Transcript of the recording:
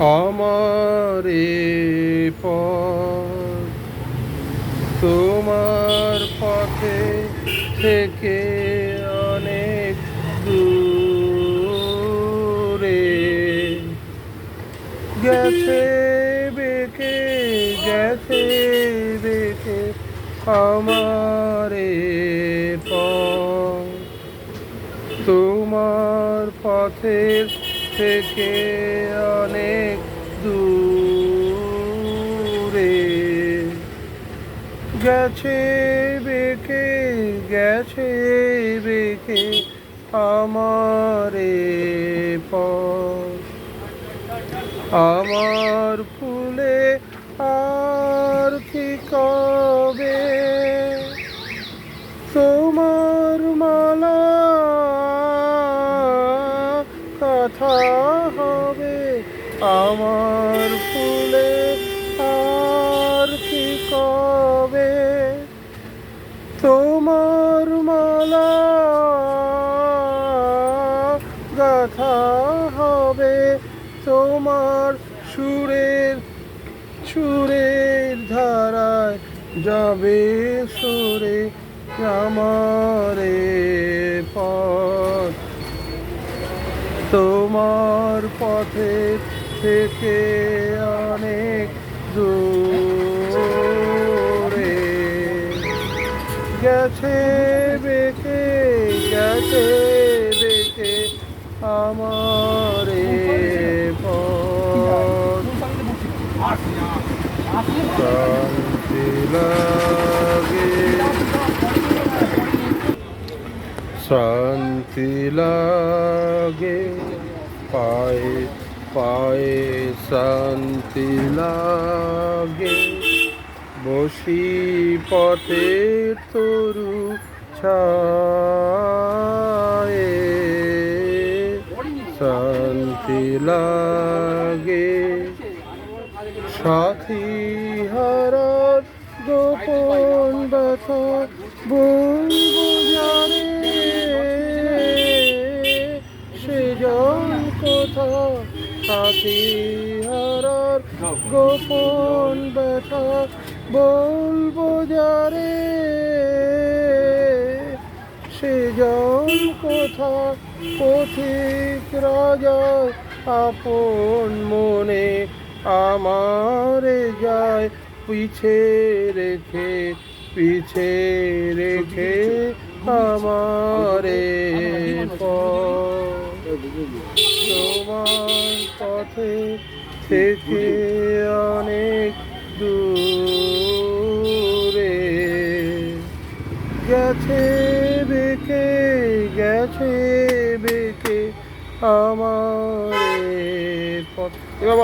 আমার পথ, তোমার পথে থেকে অনেক দূরে। গেছে বেঁকে গেছে বেঁকে আমার পথ, তোমার পথের থেকে অনেক দূরে। গেছে বেঁকে গেছে বেঁকে আমার পথ। আমার ফুলে আর কি কবে? তোমার মালা কথা হবে। আমার ফুলে আর কি কবে? তোমার মালা গাথা হবে। তোমার সুরের সুরের ধারায় যাবে সরে আমারে তোমার পথে থেকে অনেক দূরে। গেছে বেঁকে গেছে বেঁকে আমারে লাগে। শান্তি লাগে। পায়ে পায়ে শান্তি লাগে। বসি পথে তরু ছায়ে। শান্তি লাগে। সাথী হারার গোপন ব্যথা বলব কথা সাথী হারার গোপন ব্যথা বলব যারে? সে জন কথা পথিক রাজা আপন মনে আমারে যায় পিছে রেখে পিছে রেখে আমারে। তোমার পথে থেকে অনেক দূরে গেছে বেঁকে গেছে বেঁকে আমার